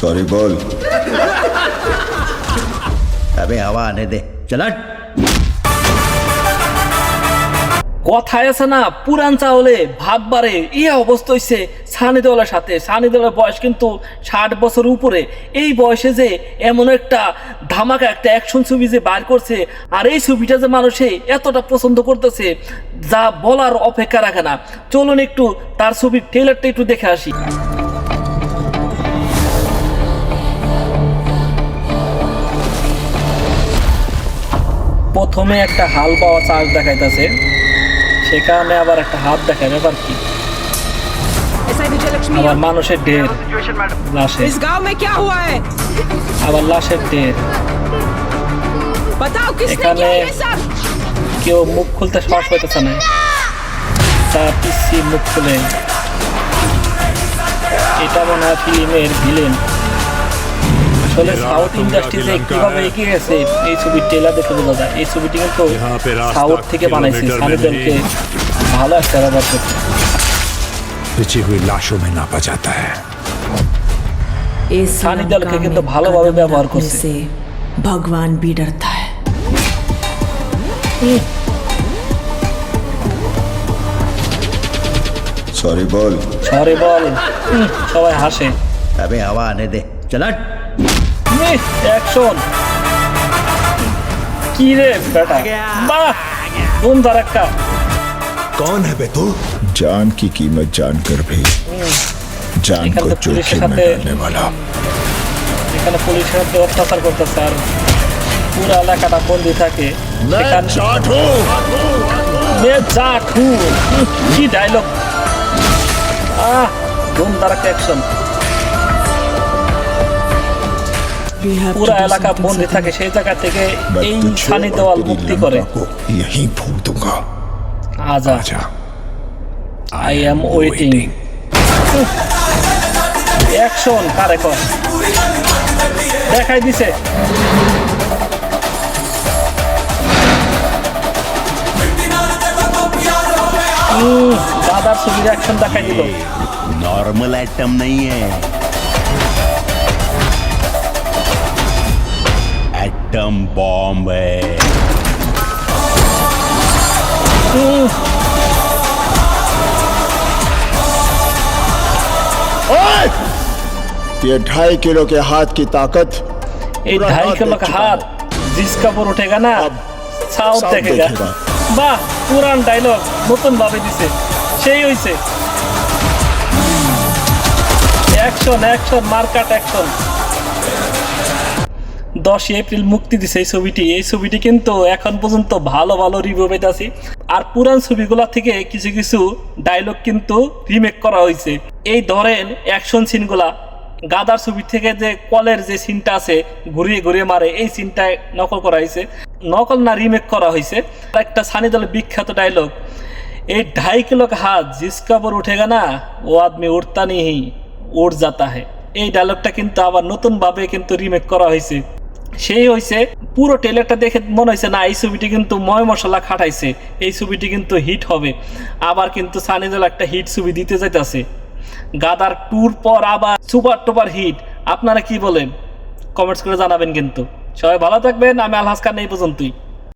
Sorry बोल अबे हवा आने दे चला কথায় আছে না পুরান চাউলে ভাত বাড়ে এই অবস্থা হইছে সানি দেওয়ালের সাথে সানি দেওয়ালের বয়স কিন্তু ষাট বছর উপরে এই বয়সে যে এমন একটা ধামাকা একটা অ্যাকশন ছবি যে বার করছে আর এই ছবিটা যে মানুষে এতটা পছন্দ করতেছে যা বলার অপেক্ষা রাখে না চলুন একটু তার ছবির ট্রেলারটা একটু দেখে আসি প্রথমে একটা হাল পাওয়া চার্জ দেখাইতেছে কারণে আবার একটা হাত দেখায় ব্যাপার কি? আবার মানুষের ঢের লাশের আবার লাশের ঢের। এখানে কেউ মুখ খুলতে সাহস পাইতেছে না। তার পিসি মুখ খুলে। এটা মনে হয় ফিল্মের ভিলেন। আসলে সাউথ ইন্ডাস্ট্রিতে কিভাবে এগিয়ে গেছে এই ছবির টেলার দেখে বোঝা যায় এই ছবিটি কিন্তু সাউথ থেকে বানাইছে সানিদেরকে ভালো একটা রাবার করছে পিছি হুই লাশো মে না পা যাতা হ্যায় এই সানিদলকে কিন্তু ভালোভাবে ব্যবহার করছে ভগবান ভি ডরতা হ্যায় सॉरी बोल सॉरी बोल সবাই হাসে अबे हवा आने दे चला অ্যাকশন কি রে বেটা বাহ সুন্দর একটা कौन है बे तू जान की कीमत जानकर भी जान निकल को तो पुलिस के जोखिम में साथ- डालने वाला এখানে পুলিশের হাতে অত্যাচার করতেছে আর পুরো এলাকাটা বন্দি থাকে সেখানে जाट हूँ মে জাট হু উম, কি ডায়লগ আহ ধুমধার একটা অ্যাকশন পুরো এলাকা বন্দি থাকে সেই জায়গা থেকে এই খানি দেওয়াল ভর্তি করে। আজা। আই এম ওয়েটিং অ্যাকশন কারে কর দেখাই দিছে। দাদার ছবির অ্যাকশন দেখাই দিল। নর্মাল আইটেম নেই হ্যাঁ एटम बॉम्ब है ये ढाई किलो के हाथ की ताकत এই पूरा ढाई हाथ किलो देख का चुका हाथ जिसका पर उठेगा ना अब সাউথ साउथ দেখেগা देखेगा। বাহ পুরান ডায়লগ নতুন ভাবে দিছে সেই হইছে অ্যাকশন অ্যাকশন মার্কাট অ্যাকশন দশই এপ্রিল মুক্তি দিছে এই ছবিটি। এই ছবিটি কিন্তু এখন পর্যন্ত ভালো ভালো রিভিউ পেতেছি আর পুরান ছবিগুলো থেকে কিছু কিছু ডায়লগ কিন্তু রিমেক করা হয়েছে এই ধরেন অ্যাকশন সিনগুলা গাদার ছবি থেকে যে কলের যে সিনটা আছে, ঘুরিয়ে ঘুরিয়ে মারে, এই সিনটায় নকল করা হয়েছে নকল না রিমেক করা হয়েছে একটা সানি দলের বিখ্যাত ডায়লগ এই ঢাই কিলো হাত জিসকাবর উঠে গা না, ও আদমি উঠতা নিহি উঠ যাতা হে। এই ডায়লগটা কিন্তু আবার নতুনভাবে কিন্তু রিমেক করা হয়েছে সেই হয়েছে পুরো ট্রেলারটা দেখে মনে হয়েছে না, এই ছবিটি কিন্তু ময় মশলা খাটাইছে, এই ছবিটি কিন্তু হিট হবে। আবার কিন্তু সানিদল একটা হিট ছবি দিতে যাইতেছে। গাদার ট্যুর পর আবার সুপার টুপার হিট আপনারা কি বলেন? কমেন্টস করে জানাবেন কিন্তু। সবাই ভালো থাকবেন, আমি আলহাস খান এই পর্যন্তই।